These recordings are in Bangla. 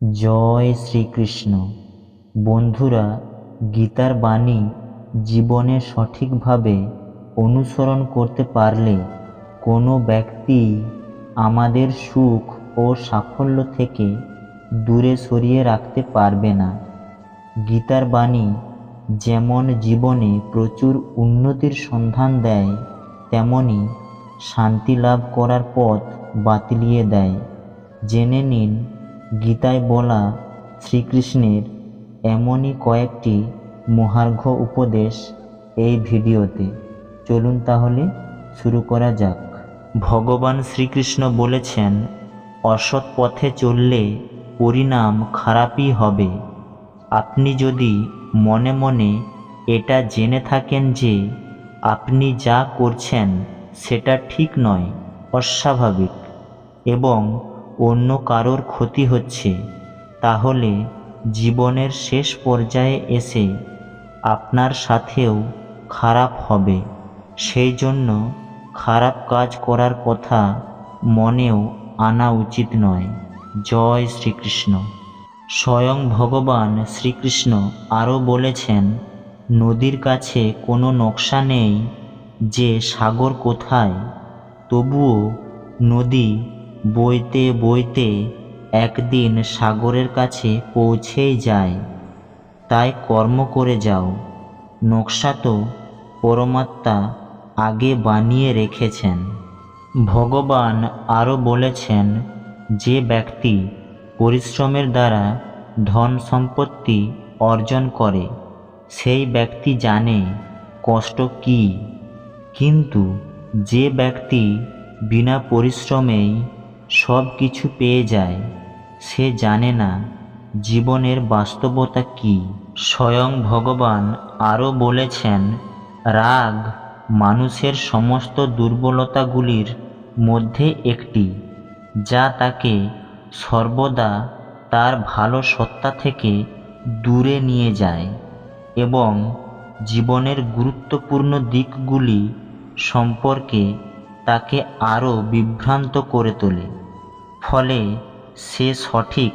জয় শ্রীকৃষ্ণ। বন্ধুরা, গীতার বাণী জীবনে সঠিকভাবে অনুসরণ করতে পারলে কোনো ব্যক্তি আমাদের সুখ ও সাফল্য থেকে দূরে সরিয়ে রাখতে পারবে না। গীতার বাণী যেমন জীবনে প্রচুর উন্নতির সন্ধান দেয়, তেমনি শান্তি লাভ করার পথ বাতলিয়ে দেয়। জেনে নিন গীতায় বলা শ্রীকৃষ্ণের এমনই কয়েকটি মহার্ঘ উপদেশ এই ভিডিওতে। চলুন তাহলে শুরু করা যাক। ভগবান শ্রীকৃষ্ণ বলেছেন, অসৎ পথে চললে পরিণাম খারাপই হবে। আপনি যদি মনে মনে এটা জেনে থাকেন যে আপনি যা করছেন সেটা ঠিক নয়, অস্বাভাবিক। এবং অন্য কারোর ক্ষতি হচ্ছে, তাহলে জীবনের শেষ পর্যায়ে এসে আপনার সাথেও খারাপ হবে। সেই জন্য খারাপ কাজ করার কথা মনেও আনা উচিত নয়। জয় শ্রীকৃষ্ণ। স্বয়ং ভগবান শ্রীকৃষ্ণ আরও বলেছেন, নদীর কাছে কোনো নকশা নেই যে সাগর কোথায়, তবুও নদী বইতে বইতে একদিন সাগরের কাছে পৌঁছেই যায়। তাই কর্ম করে যাও। নকশা তো পরমাত্মা আগে বানিয়ে রেখেছেন। ভগবান আরও বলেছেন, যে ব্যক্তি পরিশ্রমের দ্বারা ধন সম্পত্তি অর্জন করে, সেই ব্যক্তি জানে কষ্ট কী। কিন্তু যে ব্যক্তি বিনা পরিশ্রমেই সব কিছু পেয়ে যায়। সে জানে না জীবনের বাস্তবতা কী। স্বয়ং ভগবান আরও বলেছেন, রাগ মানুষের সমস্ত দুর্বলতাগুলির মধ্যে একটি, যা তাকে সর্বদা তার ভালো সত্তা থেকে দূরে নিয়ে যায় এবং জীবনের গুরুত্বপূর্ণ দিকগুলি সম্পর্কে তাকে আরও বিভ্রান্ত করে তোলে। ফলে সে সঠিক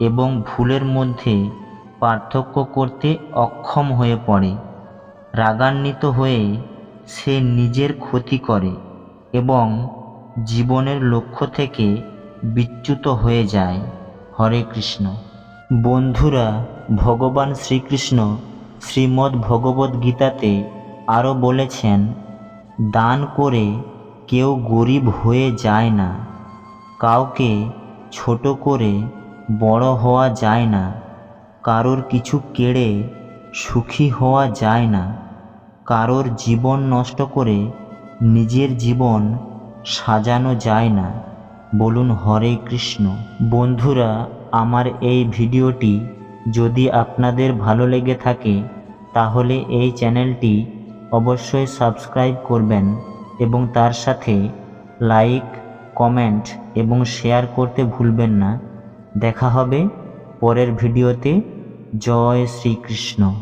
এবং ভুলের মধ্যে পার্থক্য করতে অক্ষম হয়ে পড়ে। রাগান্বিত হয়ে সে নিজের ক্ষতি করে এবং জীবনের লক্ষ্য থেকে বিচ্যুত হয়ে যায়। হরে কৃষ্ণ। বন্ধুরা, ভগবান শ্রীকৃষ্ণ শ্রীমদ্ ভগবদ্ গীতাতে আরও বলেছেন, দান করে কেউ গরিব হয়ে যায় না। কাউকে ছোট করে বড় হওয়া যায় না। কারোর কিছু কেড়ে সুখী হওয়া যায় না। কারোর জীবন নষ্ট করে নিজের জীবন সাজানো যায় না। বলুন, হরে কৃষ্ণ। বন্ধুরা, আমার এই ভিডিওটি যদি আপনাদের ভালো লেগে থাকে, তাহলে এই চ্যানেলটি অবশ্যই সাবস্ক্রাইব করবেন। এবং তার সাথে লাইক, কমেন্ট এবং শেয়ার করতে ভুলবেন না। দেখা হবে পরের ভিডিওতে। জয় শ্রীকৃষ্ণ।